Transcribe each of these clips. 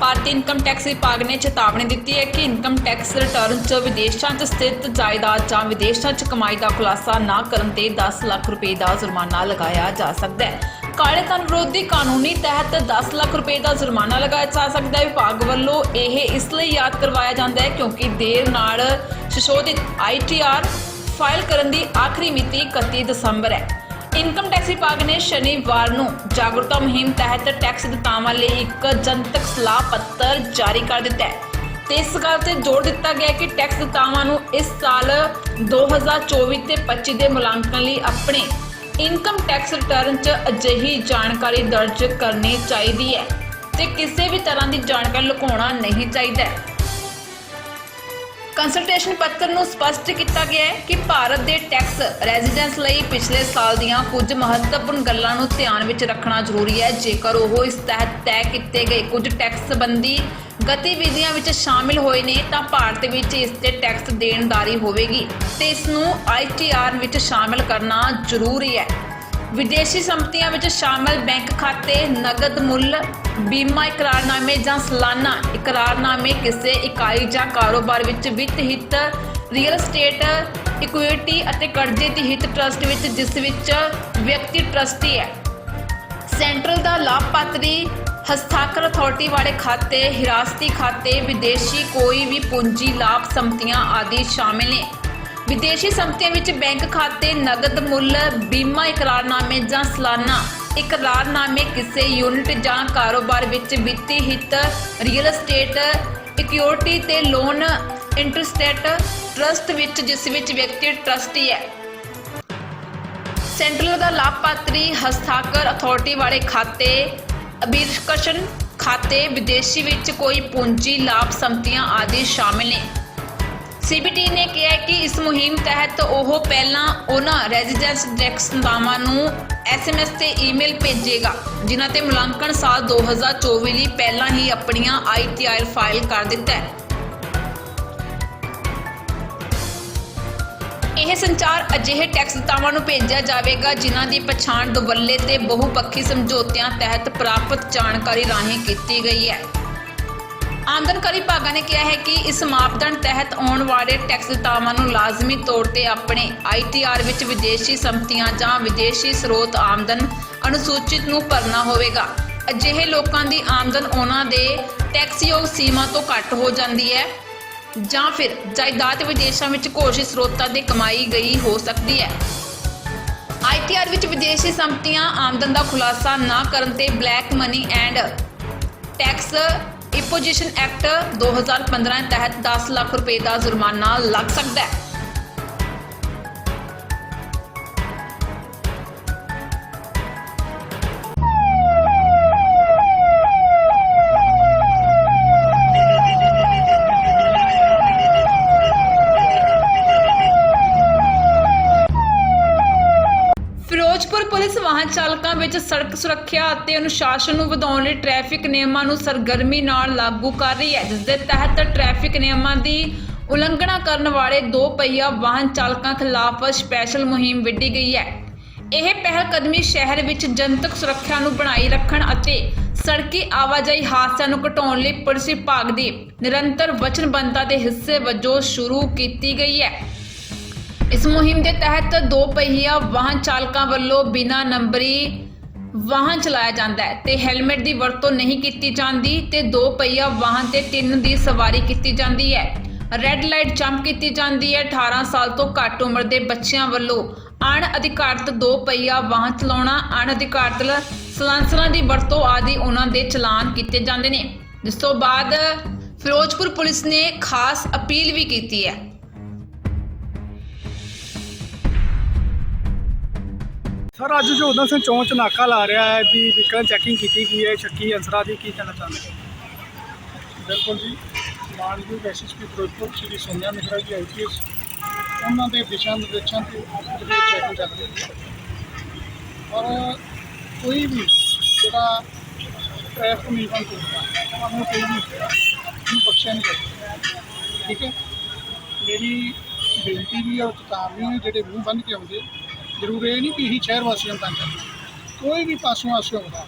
ਭਾਰਤੀ income tax ਵਿਭਾਗ ਨੇ ਚੇਤਾਵਨੀ ਦਿੱਤੀ ਹੈ ਕਿ ਇਨਕਮ ਟੈਕਸ ਰਿਟਰਨ 'ਚ ਵਿਦੇਸ਼ਾਂ 'ਚ ਸਥਿਤ ਜਾਇਦਾਦ ਜਾਂ ਵਿਦੇਸ਼ਾਂ 'ਚ ਕਮਾਈ ਦਾ ਖੁਲਾਸਾ ਨਾ ਕਰਨ ਤੇ 10 ਲੱਖ ਰੁਪਏ ਦਾ ਜੁਰਮਾਨਾ ਲਗਾਇਆ ਜਾ ਸਕਦਾ ਹੈ। ਕਾਲੇ ਧਨ ਵਿਰੋਧੀ ਕਾਨੂੰਨੀ ਤਹਿਤ 10 ਲੱਖ ਰੁਪਏ ਦਾ ਜੁਰਮਾਨਾ ਲਗਾਇਆ ਜਾ ਸਕਦਾ ਹੈ। ਵਿਭਾਗ ਵੱਲੋਂ ਇਹ ਇਸ ਲਈ ਯਾਦ ਕਰਵਾਇਆ ਜਾਂਦਾ ਹੈ ਕਿਉਂਕਿ ਦੇਰ ਨਾਲ ਸੰਸ਼ੋਧਿਤ ਆਈਟੀਆਰ ਫਾਈਲ ਕਰਨ ਦੀ ਆਖਰੀ ਮਿਤੀ 31 ਦਸੰਬਰ ਹੈ। ਇਨਕਮ ਟੈਕਸ ਵਿਭਾਗ ਨੇ ਸ਼ਨੀਵਾਰ ਨੂੰ ਜਾਗਰੂਕਤਾ ਮੁਹਿੰਮ ਤਹਿਤ ਟੈਕਸ ਦਾਤਾਵਾਂ ਲਈ ਇੱਕ ਜਨਤਕ ਸਲਾਹ ਪੱਤਰ ਜਾਰੀ ਕਰ ਦਿੱਤਾ ਹੈ। ਤੇ ਇਸ ਗੱਲ ਤੇ ਜ਼ੋਰ ਦਿੱਤਾ ਗਿਆ ਕਿ ਟੈਕਸ ਦਾਤਾਵਾਂ ਨੂੰ ਇਸ ਸਾਲ 2024 ਤੇ 25 ਦੇ ਮੁਲਾਂਕਣ ਲਈ ਆਪਣੇ ਇਨਕਮ ਟੈਕਸ ਰਿਟਰਨ 'ਚ ਅਜਿਹੀ ਜਾਣਕਾਰੀ ਦਰਜ ਕਰਨੀ ਚਾਹੀਦੀ ਹੈ ਤੇ ਕਿਸੇ ਵੀ ਤਰ੍ਹਾਂ ਦੀ ਜਾਣਕਾਰੀ ਲੁਕਾਉਣਾ ਨਹੀਂ ਚਾਹੀਦਾ ਕੰਸਲਟੇਸ਼ਨ ਪੱਤਰ ਨੂੰ ਸਪਸ਼ਟ ਕੀਤਾ ਗਿਆ ਹੈ ਕਿ ਭਾਰਤ ਦੇ ਟੈਕਸ ਰੈਜ਼ੀਡੈਂਸ ਲਈ ਪਿਛਲੇ ਸਾਲ ਦੀਆਂ ਕੁਝ ਮਹੱਤਵਪੂਰਨ ਗੱਲਾਂ ਨੂੰ ਧਿਆਨ ਵਿੱਚ ਰੱਖਣਾ ਜ਼ਰੂਰੀ ਹੈ। ਜੇਕਰ ਉਹ ਇਸ ਤਹਿਤ ਤੈਅ ਕੀਤੇ ਗਏ ਕੁਝ ਟੈਕਸ ਸੰਬੰਧੀ ਗਤੀਵਿਧੀਆਂ ਵਿੱਚ ਸ਼ਾਮਿਲ ਹੋਏ ਨੇ, ਤਾਂ ਭਾਰਤ ਵਿੱਚ ਇਸ ਤੇ ਟੈਕਸ ਦੇਣਦਾਰੀ ਹੋਵੇਗੀ ਤੇ ਇਸ ਨੂੰ ਆਈਟੀਆਰ ਵਿੱਚ ਸ਼ਾਮਿਲ ਕਰਨਾ ਜ਼ਰੂਰੀ ਹੈ। ਵਿਦੇਸ਼ੀ ਸੰਪਤੀਆਂ ਵਿੱਚ ਸ਼ਾਮਲ ਬੈਂਕ ਖਾਤੇ ਨਗਦ ਮੁੱਲ, ਬੀਮਾ ਇਕਰਾਰਨਾਮੇ ਜਾਂ ਸਾਲਾਨਾ ਇਕਰਾਰਨਾਮੇ, ਕਿਸੇ ਇਕਾਈ ਜਾਂ ਕਾਰੋਬਾਰ ਵਿੱਚ ਵਿੱਤ ਹਿੱਤ ਰੀਅਲ ਏਸਟੇਟ ਇਕੁਇਟੀ ਅਤੇ ਕਰਜ਼ੇ ਦੀ ਹਿੱਤ ਟਰਸਟ ਵਿੱਚ, ਜਿਸ ਵਿੱਚ ਵਿਅਕਤੀ ਟਰਸਟੀ ਹੈ। ਸੈਂਟਰਲ ਦਾ ਲਾਭਪਾਤਰੀ, ਹਸਤਾਖਰ ਅਥਾਰਟੀ ਵਾਲੇ ਖਾਤੇ, ਹਿਰਾਸਤੀ ਖਾਤੇ, ਵਿਦੇਸ਼ੀ ਕੋਈ ਵੀ ਪੂੰਜੀ, ਲਾਭ, ਸੰਪਤੀਆਂ ਆਦਿ ਸ਼ਾਮਿਲ ਨੇ। ਵਿਦੇਸ਼ੀ ਸੰਪਤੀਆਂ ਵਿੱਚ ਬੈਂਕ ਖਾਤੇ ਨਗਦ ਮੁੱਲ, ਬੀਮਾ ਇਕਰਾਰਨਾਮੇ ਜਾਂ ਸਾਲਾਨਾ ਇਕਰਾਰਨਾਮੇ ਕਿਸੇ ਯੂਨਿਟ ਜਾਂ ਕਾਰੋਬਾਰ ਵਿੱਚ ਵਿੱਤੀ ਹਿੱਤ ਰੀਅਲ ਏਸਟੇਟ ਇਕੁਇਟੀ ਤੇ ਲੋਨ ਇੰਟਰਸਟੇਟ ਟਰਸਟ ਵਿੱਚ, ਜਿਸ ਵਿੱਚ ਵਿਅਕਤੀ ਟਰਸਟੀ ਹੈ। ਸੈਂਟਰਲ ਦਾ ਲਾਭਪਾਤਰੀ, ਹਸਤਾਖਰ ਅਥਾਰਟੀ ਵਾਲੇ ਖਾਤੇ ਅਬਿਰਕਸ਼ਨ ਖਾਤੇ, ਵਿਦੇਸ਼ੀ ਵਿੱਚ ਕੋਈ ਪੂੰਜੀ, ਲਾਭ, ਸੰਪਤੀਆਂ ਆਦਿ ਸ਼ਾਮਿਲ ਨੇ। ਸੀਬੀਟੀ ਨੇ ਕਿਹਾ ਕਿ ਇਸ ਮੁਹਿੰਮ ਤਹਿਤ ਉਹ ਪਹਿਲਾਂ ਉਹਨਾਂ ਰੈਜ਼ੀਡੈਂਸ ਟੈਕਸ ਦਾਵਾਂ ਨੂੰ ਐਸਐਮਐਸ ਤੇ ਈਮੇਲ ਭੇਜੇਗਾ, ਜਿਨ੍ਹਾਂ ਤੇ ਮੁਲਾਂਕਣ ਸਾਲ 2024 ਲਈ ਪਹਿਲਾਂ ਹੀ ਆਪਣੀਆਂ ਆਈਟੀਆਰ ਫਾਈਲ ਕਰ ਦਿੱਤਾ ਹੈ। ਇਹ ਸੰਚਾਰ ਅਜਿਹੇ ਟੈਕਸ ਦਾਤਾਵਾਂ ਨੂੰ ਭੇਜਿਆ ਜਾਵੇਗਾ, ਜਿਨ੍ਹਾਂ ਦੀ ਪਛਾਣ ਦੁਵੱਲੇ ਤੇ ਬਹੁਪੱਖੀ ਸਮਝੌਤਿਆਂ ਤਹਿਤ ਪ੍ਰਾਪਤ ਜਾਣਕਾਰੀ ਰਾਹੀਂ ਕੀਤੀ ਗਈ ਹੈ। ਆਮਦਨਕਾਰੀ ਵਿਭਾਗਾਂ ਨੇ ਕਿਹਾ ਹੈ ਕਿ ਇਸ ਮਾਪਦੰਡ ਤਹਿਤ ਆਉਣ ਵਾਲੇ ਟੈਕਸ ਦਾਤਾਵਾਂ ਨੂੰ ਲਾਜ਼ਮੀ ਤੌਰ ਤੇ ਆਪਣੇ ਆਈਟੀਆਰ ਵਿੱਚ ਵਿਦੇਸ਼ੀ ਸੰਪਤੀਆਂ ਜਾਂ ਵਿਦੇਸ਼ੀ ਸਰੋਤ ਆਮਦਨ ਅਨੁਸੂਚਿਤ ਨੂੰ ਭਰਨਾ ਹੋਵੇਗਾ। ਅਜਿਹੇ ਲੋਕਾਂ ਦੀ ਆਮਦਨ ਉਹਨਾਂ ਦੇ ਟੈਕਸਯੋਗ ਸੀਮਾ ਤੋਂ ਘੱਟ ਹੋ ਜਾਂਦੀ ਹੈ ਜਾਂ ਫਿਰ ਜਾਇਦਾਦ ਵਿਦੇਸ਼ਾਂ ਵਿੱਚ ਘੋਸ਼ਿਤ ਸਰੋਤਾਂ ਦੇ ਕਮਾਈ ਗਈ ਹੋ ਸਕਦੀ ਹੈ। ਆਈਟੀਆਰ ਵਿੱਚ ਵਿਦੇਸ਼ੀ ਸੰਪਤੀਆਂ ਆਮਦਨ ਦਾ ਖੁਲਾਸਾ ਨਾ ਕਰਨ ਤੇ black money and tax imposition act 2015 ਤਹਿਤ 10 ਲੱਖ ਰੁਪਏ ਦਾ ਜੁਰਮਾਨਾ ਲੱਗ ਸਕਦਾ ਹੈ। ਵਾਹਨ ਚਾਲਕਾਂ ਵਿੱਚ ਸੜਕ ਸੁਰੱਖਿਆ ਅਤੇ ਅਨੁਸ਼ਾਸਨ ਨੂੰ ਵਧਾਉਣ ਲਈ ਟ੍ਰੈਫਿਕ ਨਿਯਮਾਂ ਨੂੰ ਸਰਗਰਮੀ ਨਾਲ ਲਾਗੂ ਕਰ ਰਹੀ ਹੈ। ਜਿਸ ਦੇ ਤਹਿਤ ਟ੍ਰੈਫਿਕ ਨਿਯਮਾਂ ਦੀ ਉਲੰਘਣਾ ਕਰਨ ਵਾਲੇ ਦੋ ਪਹੀਆ ਵਾਹਨ ਚਾਲਕਾਂ ਖਿਲਾਫ ਸਪੈਸ਼ਲ ਮੁਹਿੰਮ ਵਿੱਢੀ ਗਈ ਹੈ। ਇਹ ਪਹਿਲ ਕਦਮੀ ਸ਼ਹਿਰ ਵਿੱਚ ਜਨਤਕ ਸੁਰੱਖਿਆ ਨੂੰ ਬਣਾਈ ਰੱਖਣ ਅਤੇ ਸੜਕੀ ਆਵਾਜਾਈ ਹਾਦਸਿਆਂ ਨੂੰ ਘਟਾਉਣ ਲਈ ਪੁਲਿਸ ਵਿਭਾਗ ਦੀ ਨਿਰੰਤਰ ਵਚਨਬੱਧਤਾ ਦੇ ਹਿੱਸੇ ਵਜੋਂ ਸ਼ੁਰੂ ਕੀਤੀ ਗਈ ਹੈ। ਇਸ ਮੁਹਿੰਮ ਦੇ ਤਹਿਤ ਦੋ ਪਹੀਆ ਵਾਹਨ ਚਾਲਕਾਂ ਵੱਲੋਂ ਬਿਨਾਂ ਨੰਬਰੀ ਵਾਹਨ ਚਲਾਇਆ ਜਾਂਦਾ ਹੈ ਤੇ ਹੈਲਮਟ ਦੀ ਵਰਤੋਂ ਨਹੀਂ ਕੀਤੀ ਜਾਂਦੀ ਤੇ ਦੋ ਪਹੀਆ ਵਾਹਨ ਤੇ ਤਿੰਨ ਦੀ ਸਵਾਰੀ ਕੀਤੀ ਜਾਂਦੀ ਹੈ। ਰੈੱਡ ਲਾਈਟ ਜੰਪ ਕੀਤੀ ਜਾਂਦੀ ਹੈ। 18 ਸਾਲ ਤੋਂ ਘੱਟ ਉਮਰ ਦੇ ਬੱਚਿਆਂ ਵੱਲੋਂ ਅਣ ਅਧਿਕਾਰਤ ਦੋ ਪਹੀਆ ਵਾਹਨ ਚਲਾਉਣਾ ਅਣ ਅਧਿਕਾਰਤ ਸਲਾਂਸਰਾਂ ਦੀ ਵਰਤੋਂ ਆਦਿ ਉਹਨਾਂ ਦੇ ਚਲਾਨ ਕੀਤੇ ਜਾਂਦੇ ਨੇ। ਜਿਸ ਤੋਂ ਬਾਅਦ ਫਿਰੋਜ਼ਪੁਰ ਪੁਲਿਸ ਨੇ ਖਾਸ ਅਪੀਲ ਵੀ ਕੀਤੀ ਹੈ। ਸਰ, ਅੱਜ ਜੋ ਉਦਮ ਸਿੰਘ ਚੌਂਕ 'ਚ ਨਾਕਾ ਲਾ ਰਿਹਾ ਹੈ, ਵੀ ਵਹੀਕਲ ਚੈਕਿੰਗ ਕੀਤੀ ਗਈ ਹੈ, ਸ਼ੱਕੀ ਅਨਸਰਾਂ ਦੀ ਕੀ ਕਹਿਣਾ ਚਾਹੁੰਦੇ ਹੋ? ਬਿਲਕੁਲ ਜੀ। ਮਾਨਯੋਗ ਐਸਐਸਪੀ ਫਿਰੋਜ਼ਪੁਰ ਸ਼੍ਰੀ ਸੋਨਿਆ ਮਿਸ਼ਰਾ ਜੀ ਆਈਪੀਐਸ ਉਹਨਾਂ ਦੇ ਦਿਸ਼ਾ ਨਿਰਦੇਸ਼ਾਂ ਤੇ ਜਿਹੜੀ ਚੈਕਿੰਗ ਚੱਲ ਰਹੀ ਹੈ ਔਰ ਕੋਈ ਵੀ ਜਿਹੜਾ ਟ੍ਰੈਫਿਕ ਨਿਯਮਾਂ ਨੂੰ ਤੋੜਦਾ ਉਹਨੂੰ ਕੋਈ ਵੀ ਉਹਨੂੰ ਬਖਸ਼ਿਆ ਨਹੀਂ ਜਾਂਦਾ। ਠੀਕ ਹੈ? ਮੇਰੀ ਬੇਨਤੀ ਵੀ ਹੈ, ਉਹ ਚੇਤਾਵਨੀ ਹੈ ਜਿਹੜੇ ਮੂੰਹ ਬੰਦ ਕੇ ਆਉਂਦੇ ਜ਼ਰੂਰ ਇਹ ਨਹੀਂ ਕਿ ਇਹੀ ਸ਼ਹਿਰ ਵਾਸੀਆਂ ਤੰਗ ਕਰਨਾ। ਕੋਈ ਵੀ ਪਾਸੋਂ ਆਸੋਂ ਆਉਂਦਾ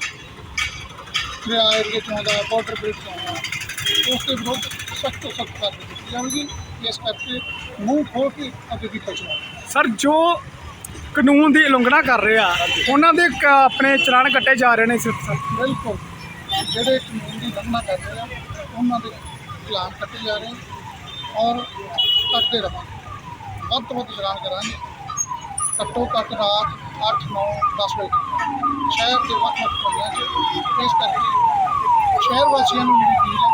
ਦਰਿਆ ਏਰੀਏ ਤੋਂ ਆਉਂਦਾ ਬਾਰਡਰ ਬ੍ਰਿਜ ਤੋਂ ਆਉਂਦਾ ਉਸ ਦੇ ਵਿਰੁੱਧ ਸਖਤ ਤੋਂ ਸਖਤ ਕਾਰਵਾਈ ਕੀਤੀ ਜਾਵੇਗੀ। ਇਸ ਕਰਕੇ ਮੂੰਹ ਖੋਲ ਕੇ ਅੱਗੇ ਦੀ ਪਛਾਣ ਸਰ ਜੋ ਕਾਨੂੰਨ ਦੀ ਉਲੰਘਣਾ ਕਰ ਰਹੇ ਆ ਉਹਨਾਂ ਦੇ ਕ- ਆਪਣੇ ਚਲਾਨ ਕੱਟੇ ਜਾ ਰਹੇ ਨੇ ਸਿਰਫ ਸਰ। ਬਿਲਕੁਲ। ਜਿਹੜੇ ਕਾਨੂੰਨ ਦੀ ਉਲੰਘਣਾ ਕਰ ਰਹੇ ਆ ਉਹਨਾਂ ਦੇ ਚਲਾਨ ਕੱਟੇ ਜਾ ਰਹੇ ਆ ਔਰ ਕੱਟਦੇ ਰਹਾਂਗੇ। ਵੱਧ ਤੋਂ ਵੱਧ ਚਲਾਨ ਕਰਾਂਗੇ। ਘੱਟੋ ਘੱਟ ਰਾਤ 8 9 10 ਵਜੇ ਤੱਕ। ਸ਼ਹਿਰ ਦੇ ਵੱਖ ਵੱਖ ਕੋਨਿਆਂ 'ਚ। ਇਸ ਕਰਕੇ ਸ਼ਹਿਰ ਵਾਸੀਆਂ ਨੂੰ ਮੇਰੀ ਅਪੀਲ ਹੈ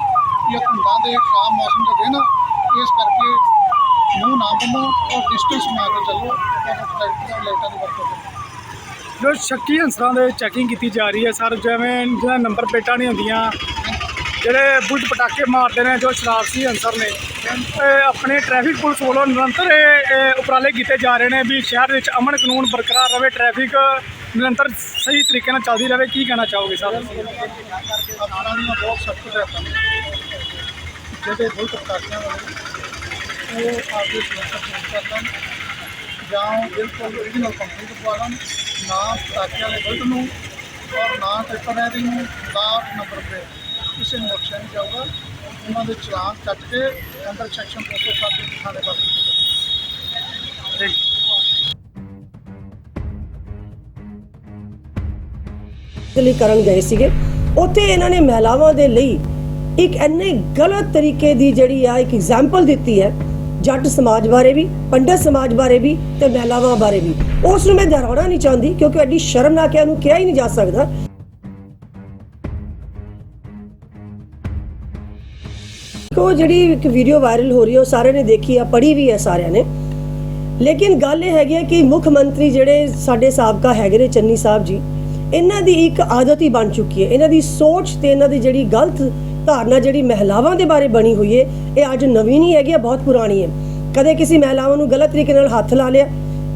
ਕਿ ਇਹ ਧੁੰਦਾਂ ਦੇ ਖਰਾਬ ਮੌਸਮ ਦੇ ਦਿਨ, ਇਸ ਕਰਕੇ ਮੂੰਹ ਨਾ ਬੰਨੋ ਔਰ ਡਿਸਟੈਂਸ ਬਣਾ ਕੇ ਚੱਲੋ ਔਰ ਲਾਈਟਾਂ ਦੀ ਵਰਤੋਂ ਕਰੋ। ਜੋ ਸ਼ੱਕੀ ਅੰਸਰਾਂ ਦੇ ਚੈਕਿੰਗ ਕੀਤੀ ਜਾ ਰਹੀ ਹੈ, ਸਰ, ਜਿਵੇਂ ਜਿਹੜਾ ਨੰਬਰ ਪਲੇਟਾਂ ਨਹੀਂ ਹੁੰਦੀਆਂ ਜਿਹੜੇ ਬੁੱਝ ਪਟਾਕੇ ਮਾਰਦੇ ਨੇ, ਜੋ ਸ਼ਰਾਰਤੀ ਅੰਸਰ ਨੇ ਆਪਣੇ ਟ੍ਰੈਫਿਕ ਪੁਲਿਸ ਵੱਲੋਂ ਨਿਰੰਤਰ ਇਹ ਉਪਰਾਲੇ ਕੀਤੇ ਜਾ ਰਹੇ ਨੇ ਵੀ ਸ਼ਹਿਰ ਵਿੱਚ ਅਮਨ ਕਾਨੂੰਨ ਬਰਕਰਾਰ ਰਵੇ ਟ੍ਰੈਫਿਕ ਨਿਰੰਤਰ ਸਹੀ ਤਰੀਕੇ ਨਾਲ ਚੱਲਦੀ ਰਹੇ ਕੀ ਕਹਿਣਾ ਚਾਹੋਗੇ ਸਰ? ਜਿਹੜੇ ਬੁਲਟ ਪਟਾਕਿਆਂ ਵਾਲੇ ਉਹ ਆਪਦੇ ਸਿਲੰਡਰ ਚੇਂਜ ਜਾਂ ਬਿਲਕੁਲ ਓਰੀਜਨਲ ਕੰਪਨੀ ਤੋਂ ਪਵਾ ਲੈਣ ਨਾ ਪਟਾਕਿਆਂ ਵਾਲੇ ਬੁਲਟ ਨੂੰ ਔਰ ਨਾ ਟ੍ਰਿਪਲ ਰੈਡਿੰਗ ਨੂੰ ਨਾ ਨੰਬਰ ਪਲੇਟ ਕਿਸੇ ਨੂੰ ਬਖਸ਼ਿਆ ਨਹੀਂ ਜਾਊਗਾ ਉਹਨਾਂ ਦੇ ਚਲਾਨ ਕੱਟ ਕੇ ਅੰਡਰ ਸੈਕਸ਼ਨ 207 ਦੇ ਥਾਣੇ ਠੀਕ ਦੇ ਲਈ ਕਰਨ ਗਏ ਸੀਗੇ। ਉੱਥੇ ਇਹਨਾਂ ਨੇ ਮਹਿਲਾਵਾਂ ਦੇ ਲਈ ਇੱਕ ਇੰਨੇ ਗਲਤ ਤਰੀਕੇ ਦੀ ਜਿਹੜੀ ਆ ਇੱਕ ਐਗਜ਼ਾਮਪਲ ਦਿੱਤੀ ਹੈ ਜੱਟ ਸਮਾਜ ਬਾਰੇ ਵੀ ਪੰਡਤ ਸਮਾਜ ਬਾਰੇ ਵੀ ਤੇ ਮਹਿਲਾਵਾਂ ਬਾਰੇ ਵੀ। ਉਸ ਨੂੰ ਮੈਂ ਦੁਹਰਾਉਣਾ ਨਹੀਂ ਚਾਹੁੰਦੀ ਕਿਉਂਕਿ ਐਡੀ ਸ਼ਰਮਨਾਕ ਹੈ ਉਹਨੂੰ ਕਿਹਾ ਹੀ ਨਹੀਂ ਜਾ ਸਕਦਾ। ਉਹ ਜਿਹੜੀ ਇੱਕ ਵੀਡੀਓ ਵਾਇਰਲ ਹੋ ਰਹੀ ਹੈ, ਉਹ ਸਾਰਿਆਂ ਨੇ ਦੇਖੀ ਆ, ਪੜ੍ਹੀ ਵੀ ਹੈ ਸਾਰਿਆਂ ਨੇ। ਲੇਕਿਨ ਗੱਲ ਇਹ ਹੈਗੀ ਹੈ ਕਿ ਮੁੱਖ ਮੰਤਰੀ ਜਿਹੜੇ ਸਾਡੇ ਸਾਬਕਾ ਹੈਗੇ ਨੇ ਚੰਨੀ ਸਾਹਿਬ ਜੀ, ਇਹਨਾਂ ਦੀ ਇੱਕ ਆਦਤ ਹੀ ਬਣ ਚੁੱਕੀ ਹੈ। ਇਹਨਾਂ ਦੀ ਸੋਚ ਤੇ ਇਹਨਾਂ ਦੀ ਜਿਹੜੀ ਗਲਤ ਧਾਰਨਾ, ਜਿਹੜੀ ਮਹਿਲਾਵਾਂ ਦੇ ਬਾਰੇ ਬਣੀ ਹੋਈ ਹੈ, ਇਹ ਅੱਜ ਨਵੀਂ ਨਹੀਂ ਹੈਗੀ, ਇਹ ਬਹੁਤ ਪੁਰਾਣੀ ਹੈ। ਕਦੇ ਕਿਸੇ ਮਹਿਲਾਵਾਂ ਨੂੰ ਗਲਤ ਤਰੀਕੇ ਨਾਲ ਹੱਥ ਲਾ ਲਿਆ,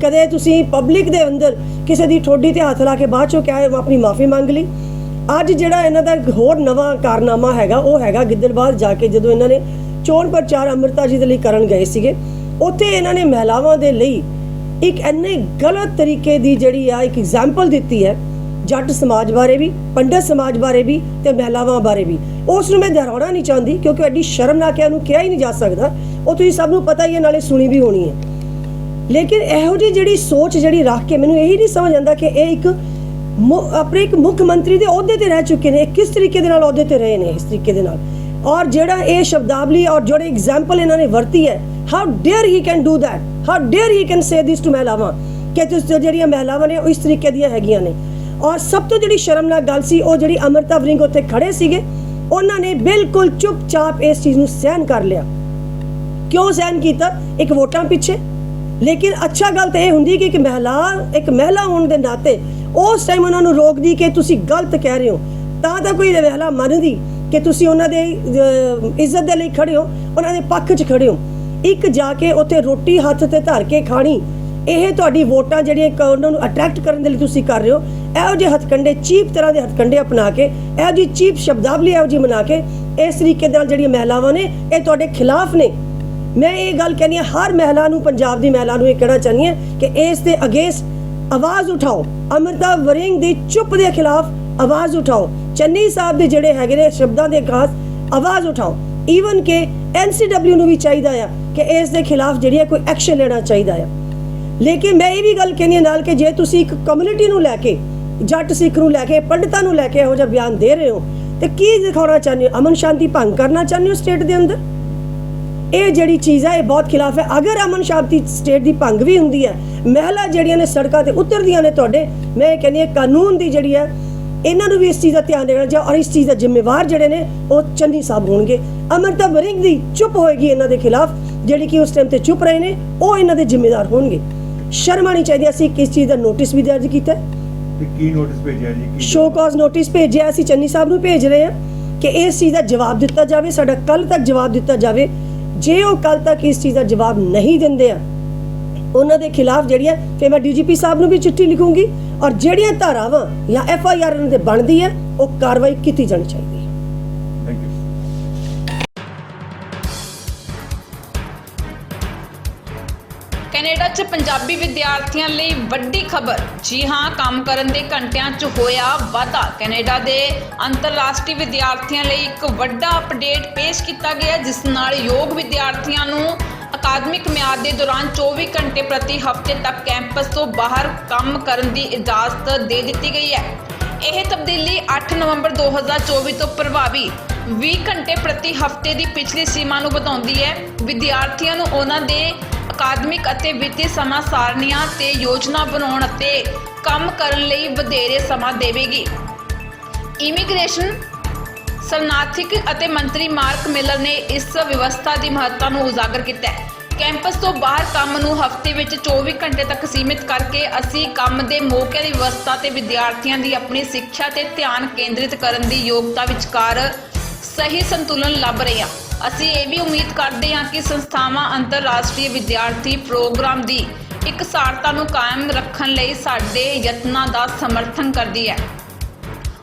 ਕਦੇ ਤੁਸੀਂ ਪਬਲਿਕ ਦੇ ਅੰਦਰ ਕਿਸੇ ਦੀ ਠੋਡੀ ਤੇ ਹੱਥ ਲਾ ਕੇ ਬਾਅਦ ਚੋਂ ਕਿਹਾ ਆਪਣੀ ਮਾਫੀ ਮੰਗ ਲਈ। ਅੱਜ ਜਿਹੜਾ ਇਹਨਾਂ ਦਾ ਇੱਕ ਹੋਰ ਨਵਾਂ ਕਾਰਨਾਮਾ ਹੈਗਾ, ਉਹ ਹੈਗਾ ਗਿੱਦੜਬਾਦ ਜਾ ਕੇ ਜਦੋਂ ਇਹਨਾਂ ਨੇ ਚੋਣ ਪ੍ਰਚਾਰ ਅੰਮ੍ਰਿਤਾ ਜੀ ਦੇ ਲਈ ਕਰਨ ਗਏ ਸੀਗੇ, ਉੱਥੇ ਇਹਨਾਂ ਨੇ ਮਹਿਲਾਵਾਂ ਦੇ ਲਈ ਇੱਕ ਇੰਨੇ ਗਲਤ ਤਰੀਕੇ ਦੀ ਜਿਹੜੀ ਆ ਇੱਕ ਐਗਜ਼ਾਮਪਲ ਦਿੱਤੀ ਹੈ, ਜੱਟ ਸਮਾਜ ਬਾਰੇ ਵੀ, ਪੰਡਤ ਸਮਾਜ ਬਾਰੇ ਵੀ ਤੇ ਮਹਿਲਾਵਾਂ ਬਾਰੇ ਵੀ। ਉਸ ਨੂੰ ਮੈਂ ਦੁਹਰਾਉਣਾ ਨਹੀਂ ਚਾਹੁੰਦੀ, ਕਿਉਂਕਿ ਐਡੀ ਸ਼ਰਮਨਾਕ ਹੈ ਉਹਨੂੰ ਕਿਹਾ ਹੀ ਨਹੀਂ ਜਾ ਸਕਦਾ। ਉਹ ਤੁਸੀਂ ਸਭ ਨੂੰ ਪਤਾ ਹੀ ਹੈ, ਨਾਲੇ ਸੁਣੀ ਵੀ ਹੋਣੀ ਹੈ। ਲੇਕਿਨ ਇਹੋ ਜਿਹੀ ਜਿਹੜੀ ਸੋਚ ਜਿਹੜੀ ਰੱਖ ਕੇ ਮੈਨੂੰ ਇਹੀ ਨਹੀਂ ਸਮਝ ਆਉਂਦਾ ਕਿ ਇਹ ਇੱਕ ਆਪਣੇ ਇੱਕ ਮੁੱਖ ਮੰਤਰੀ ਦੇ ਅਹੁਦੇ ਤੇ ਰਹਿ ਚੁੱਕੇ ਨੇ। ਕਿਸ ਤਰੀਕੇ ਦੇ ਨਾਲ ਅਹੁਦੇ ਤੇ ਰਹੇ ਨੇ ਇਸ ਤਰੀਕੇ ਦੇ ਨਾਲ? ਔਰ ਜਿਹੜਾ ਇਹ ਸ਼ਬਦਾਵਲੀ ਔਰ ਜਿਹੜੇ ਐਗਜ਼ਾਮਪਲ ਇਹਨਾਂ ਨੇ ਵਰਤੀ ਹੈ how dare he can do that how dare he can say this to ਮਹਿਲਾਵਾਂ? ਕਿ ਤੁਸੀਂ ਜਿਹੜੀਆਂ ਮਹਿਲਾਵਾਂ ਨੇ ਉਹ ਇਸ ਤਰੀਕੇ ਦੀਆਂ ਹੈਗੀਆਂ ਨੇ। ਔਰ ਸਭ ਤੋਂ ਜਿਹੜੀ ਸ਼ਰਮਨਾਕ ਗੱਲ ਸੀ, ਉਹ ਜਿਹੜੀ ਅਮਰਤਾ ਵਰਿੰਗ ਉੱਥੇ ਖੜੇ ਸੀਗੇ, ਉਹਨਾਂ ਨੇ ਬਿਲਕੁਲ ਚੁੱਪਚਾਪ ਇਸ ਚੀਜ਼ ਨੂੰ ਸਹਿਨ ਕਰ ਲਿਆ। ਕਿਉਂ ਸਹਿਨ ਕੀਤਾ? ਇੱਕ ਵੋਟਾਂ ਪਿੱਛੇ। ਲੇਕਿਨ ਅੱਛਾ ਗੱਲ ਤਾਂ ਇਹ ਹੁੰਦੀ ਕਿ ਇੱਕ ਮਹਿਲਾ ਇੱਕ ਮਹਿਲਾ ਹੋਣ ਦੇ ਨਾਤੇ ਉਸ ਟਾਈਮ ਉਹਨਾਂ ਨੂੰ ਰੋਕਦੀ ਕਿ ਤੁਸੀਂ ਗਲਤ ਕਹਿ ਰਹੇ ਹੋ। ਤਾਂ ਤਾਂ ਕੋਈ ਮਹਿਲਾ ਮੰਨਦੀ ਕਿ ਤੁਸੀਂ ਉਹਨਾਂ ਦੇ ਇੱਜ਼ਤ ਦੇ ਲਈ ਖੜੇ ਹੋ, ਉਹਨਾਂ ਦੇ ਪੱਖ 'ਚ ਖੜੇ ਹੋ। ਇੱਕ ਜਾ ਕੇ ਉੱਥੇ ਰੋਟੀ ਹੱਥ ਤੇ ਧਰ ਕੇ ਖਾਣੀ, ਇਹ ਤੁਹਾਡੀ ਵੋਟਾਂ ਜਿਹੜੀਆਂ ਇੱਕ ਉਹਨਾਂ ਨੂੰ ਅਟਰੈਕਟ ਕਰਨ ਦੇ ਲਈ ਤੁਸੀਂ ਕਰ ਰਹੇ ਹੋ। ਇਹੋ ਜਿਹੇ ਹੱਥਕੰਡੇ, ਚੀਪ ਤਰ੍ਹਾਂ ਦੇ ਹੱਥਕੰਡੇ ਅਪਣਾ ਕੇ, ਇਹੋ ਜਿਹੀ ਚੀਪ ਸ਼ਬਦਾਵਲੀ ਇਹੋ ਜਿਹੀ ਬਣਾ ਕੇ, ਇਸ ਤਰੀਕੇ ਦੇ ਨਾਲ ਜਿਹੜੀਆਂ ਮਹਿਲਾਵਾਂ ਨੇ, ਇਹ ਤੁਹਾਡੇ ਖਿਲਾਫ ਨੇ। ਮੈਂ ਇਹ ਗੱਲ ਕਹਿੰਦੀ ਹਾਂ ਹਰ ਮਹਿਲਾ ਨੂੰ, ਪੰਜਾਬ ਦੀ ਮਹਿਲਾ ਨੂੰ ਇਹ ਕਹਿਣਾ ਚਾਹੁੰਦੀ ਹਾਂ ਕਿ ਇਸ ਦੇ ਅਗੇਂਸਟ ਆਵਾਜ਼ ਉਠਾਓ। ਅਮਰਤਾ ਵਰਿੰਗ ਦੀ ਚੁੱਪ ਦੇ ਖਿਲਾਫ ਆਵਾਜ਼ ਉਠਾਓ। ਚੰਨੀ ਸਾਹਿਬ ਦੇ ਜਿਹੜੇ ਹੈਗੇ ਨੇ ਸ਼ਬਦਾਂ ਦੇ ਖਾਸ ਆਵਾਜ਼ ਉਠਾਓ। ਈਵਨ ਕਿ ਐਨਸੀਡਬਲਿਊ ਨੂੰ ਵੀ ਚਾਹੀਦਾ ਆ ਕਿ ਇਸ ਦੇ ਖਿਲਾਫ ਜਿਹੜੀ ਹੈ ਕੋਈ ਐਕਸ਼ਨ ਲੈਣਾ ਚਾਹੀਦਾ ਆ। ਲੇਕਿਨ ਮੈਂ ਇਹ ਵੀ ਗੱਲ ਕਹਿੰਦੀ ਹਾਂ ਨਾਲ ਕਿ ਜੇ ਤੁਸੀਂ ਇੱਕ ਕਮਿਊਨਿਟੀ ਨੂੰ ਲੈ ਕੇ, ਜੱਟ ਸਿੱਖ ਨੂੰ ਲੈ ਕੇ, ਪੰਡਤਾਂ ਨੂੰ ਲੈ ਕੇ ਇਹੋ ਜਿਹਾ ਬਿਆਨ ਦੇ ਰਹੇ ਹੋ, ਤੇ ਕੀ ਦਿਖਾਉਣਾ ਚਾਹੁੰਦੇ ਹੋ? ਅਮਨ ਸ਼ਾਂਤੀ ਭੰਗ ਕਰਨਾ ਚਾਹੁੰਦੇ ਹੋ ਸਟੇਟ ਦੇ ਅੰਦਰ? ਇਹ ਜਿਹੜੀ ਚੀਜ਼ ਹੈ ਇਹ ਬਹੁਤ ਖਿਲਾਫ ਹੈ। ਅਗਰ ਅਮਨ ਸ਼ਾਂਤੀ ਸਟੇਟ ਦੀ ਭੰਗ ਵੀ ਹੁੰਦੀ ਹੈ ਮਹਿਲਾ ਜਿਹੜੀਆਂ ਨੇ ਸੜਕਾਂ ਤੇ ਉਤਰਦੀਆਂ ਨੇ ਤੁਹਾਡੇ ਮੈਂ ਇਹ ਕਹਿੰਦੀ ਹਾਂ ਕਾਨੂੰਨ ਦੀ ਜਿਹੜੀ ਹੈ ਇਹਨਾਂ ਨੂੰ ਵੀ ਇਸ ਚੀਜ਼ ਦਾ ਧਿਆਨ ਦੇਣਾ ਚਾਹੀਦਾ ਔਰ ਇਸ ਚੀਜ਼ ਦਾ ਜ਼ਿੰਮੇਵਾਰ ਜਿਹੜੇ ਨੇ ਉਹ ਚੰਨੀ ਸਾਹਿਬ ਹੋਣਗੇ। ਅਮਰਤਾ ਵਰਿੰਗ ਦੀ ਚੁੱਪ ਹੋਏਗੀ ਇਹਨਾਂ ਦੇ ਖਿਲਾਫ ਜਿਹੜੀ ਕਿ ਉਸ ਟਾਈਮ ਤੇ ਚੁੱਪ ਰਹੇ ਨੇ ਉਹ ਇਹਨਾਂ ਦੇ ਜ਼ਿੰਮੇਵਾਰ ਹੋਣਗੇ। ਸ਼ਰਮ ਆਣੀ ਚਾਹੀਦੀ। ਅਸੀਂ ਕਿਸ ਚੀਜ਼ ਦਾ ਨੋਟਿਸ ਵੀ ਦਰਜ ਕੀਤਾ ਹੈ? ਤੇ ਕੀ ਨੋਟਿਸ ਭੇਜਿਆ ਜੀ? ਕੀ ਸ਼ੋ ਕਾਜ਼ ਨੋਟਿਸ ਭੇਜਿਆ ਅਸੀਂ ਚੰਨੀ ਸਾਹਿਬ ਨੂੰ ਭੇਜ ਰਹੇ ਹਾਂ ਕਿ ਇਸ ਚੀਜ਼ ਦਾ ਜਵਾਬ ਦਿੱਤਾ ਜਾਵੇ ਸਾਡਾ ਕੱਲ ਤੱਕ ਜਵਾਬ ਦਿੱਤਾ ਜਾਵੇ। ਜੇ ਉਹ ਕੱਲ ਤੱਕ ਇਸ ਚੀਜ਼ ਦਾ ਜਵਾਬ ਨਹੀਂ ਦਿੰਦੇ ਆ, ਉਹਨਾਂ ਦੇ ਖਿਲਾਫ ਜਿਹੜੀਆਂ, ਫਿਰ ਮੈਂ ਡੀਜੀਪੀ ਸਾਹਿਬ ਨੂੰ ਵੀ ਚਿੱਠੀ ਲਿਖੂੰਗੀ ਔਰ ਜਿਹੜੀਆਂ ਧਾਰਾਵਾਂ ਜਾਂ ਐਫ ਆਈ ਆਰ ਉਹਨਾਂ ਦੇ ਬਣਦੀ ਹੈ ਉਹ ਕਾਰਵਾਈ ਕੀਤੀ ਜਾਣੀ ਚਾਹੀਦੀ ਕੈਨੇਡਾ 'ਚ ਪੰਜਾਬੀ ਵਿਦਿਆਰਥੀਆਂ ਲਈ ਵੱਡੀ ਖਬਰ। ਜੀ ਹਾਂ, ਕੰਮ ਕਰਨ ਦੇ ਘੰਟਿਆਂ 'ਚ ਹੋਇਆ ਵਾਧਾ। ਕੈਨੇਡਾ ਦੇ ਅੰਤਰਰਾਸ਼ਟਰੀ ਵਿਦਿਆਰਥੀਆਂ ਲਈ ਇੱਕ ਵੱਡਾ ਅਪਡੇਟ ਪੇਸ਼ ਕੀਤਾ ਗਿਆ, ਜਿਸ ਨਾਲ ਯੋਗ ਵਿਦਿਆਰਥੀਆਂ ਨੂੰ ਅਕਾਦਮਿਕ ਮਿਆਦ ਦੇ ਦੌਰਾਨ 24 ਘੰਟੇ ਪ੍ਰਤੀ ਹਫ਼ਤੇ ਤੱਕ ਕੈਂਪਸ ਤੋਂ ਬਾਹਰ ਕੰਮ ਕਰਨ ਦੀ ਇਜਾਜ਼ਤ ਦੇ ਦਿੱਤੀ ਗਈ ਹੈ। ਇਹ ਤਬਦੀਲੀ 8 ਨਵੰਬਰ 2024 ਤੋਂ ਪ੍ਰਭਾਵੀ 20 ਘੰਟੇ ਪ੍ਰਤੀ ਹਫ਼ਤੇ ਦੀ ਪਿਛਲੀ ਸੀਮਾ ਨੂੰ ਵਧਾਉਂਦੀ ਹੈ। ਵਿਦਿਆਰਥੀਆਂ ਨੂੰ ਉਹਨਾਂ ਦੇ ਅਕਾਦਮਿਕ ਅਤੇ ਵਿੱਤੀ ਸਮਾਂ ਸਾਰਣੀਆਂ ਤੇ ਯੋਜਨਾ ਬਣਾਉਣ ਅਤੇ ਕੰਮ ਕਰਨ ਲਈ ਵਧੇਰੇ ਸਮਾਂ ਦੇਵੇਗੀ। ਇਮੀਗ੍ਰੇਸ਼ਨ ਸਰਨਾਥਿਕ ਅਤੇ ਮੰਤਰੀ ਮਾਰਕ ਮਿਲਰ ਨੇ ਇਸ ਵਿਵਸਥਾ ਦੀ ਮਹੱਤਤਾ ਨੂੰ ਉਜਾਗਰ ਕੀਤਾ ਹੈ। ਕੈਂਪਸ ਤੋਂ ਬਾਹਰ ਕੰਮ ਨੂੰ ਹਫ਼ਤੇ ਵਿੱਚ 24 ਘੰਟੇ ਤੱਕ ਸੀਮਿਤ ਕਰਕੇ ਅਸੀਂ ਕੰਮ ਦੇ ਮੌਕੇ ਦੀ ਵਿਵਸਥਾ ਤੇ ਵਿਦਿਆਰਥੀਆਂ ਦੀ ਆਪਣੀ ਸਿੱਖਿਆ ਤੇ ਧਿਆਨ ਕੇਂਦਰਿਤ ਕਰਨ ਦੀ ਯੋਗਤਾ ਵਿਚਕਾਰ ਸਹੀ ਸੰਤੁਲਨ ਲੱਭ ਰਹੇ ਹਾਂ। ਅਸੀਂ ਇਹ ਵੀ ਉਮੀਦ ਕਰਦੇ ਹਾਂ ਕਿ ਸੰਸਥਾਵਾਂ ਅੰਤਰਰਾਸ਼ਟਰੀ ਵਿਦਿਆਰਥੀ ਪ੍ਰੋਗਰਾਮ ਦੀ ਇਕਸਾਰਤਾ ਨੂੰ ਕਾਇਮ ਰੱਖਣ ਲਈ ਸਾਡੇ ਯਤਨਾਂ ਦਾ ਸਮਰਥਨ ਕਰਦੀ ਹੈ।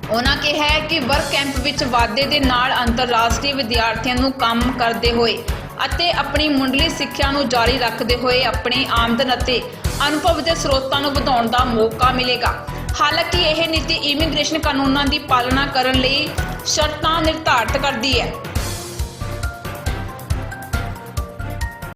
ਉਹਨਾਂ ਕਿਹਾ ਹੈ ਕਿ ਵਰਕ ਕੈਂਪ ਵਿੱਚ ਵਾਧੇ ਦੇ ਨਾਲ ਅੰਤਰਰਾਸ਼ਟਰੀ ਵਿਦਿਆਰਥੀਆਂ ਨੂੰ ਕੰਮ ਕਰਦੇ ਹੋਏ ਅਤੇ ਆਪਣੀ ਮੁੰਡਲੀ ਸਿੱਖਿਆ ਨੂੰ ਜਾਰੀ ਰੱਖਦੇ ਹੋਏ ਆਪਣੀ ਆਮਦਨ ਅਤੇ ਅਨੁਭਵ ਦੇ ਸਰੋਤਾਂ ਨੂੰ ਵਧਾਉਣ ਦਾ ਮੌਕਾ ਮਿਲੇਗਾ। ਹਾਲਾਂਕਿ ਇਹ ਨੀਤੀ ਇਮੀਗ੍ਰੇਸ਼ਨ ਕਾਨੂੰਨਾਂ ਦੀ ਪਾਲਣਾ ਕਰਨ ਲਈ ਸ਼ਰਤਾਂ ਨਿਰਧਾਰਤ ਕਰਦੀ ਹੈ।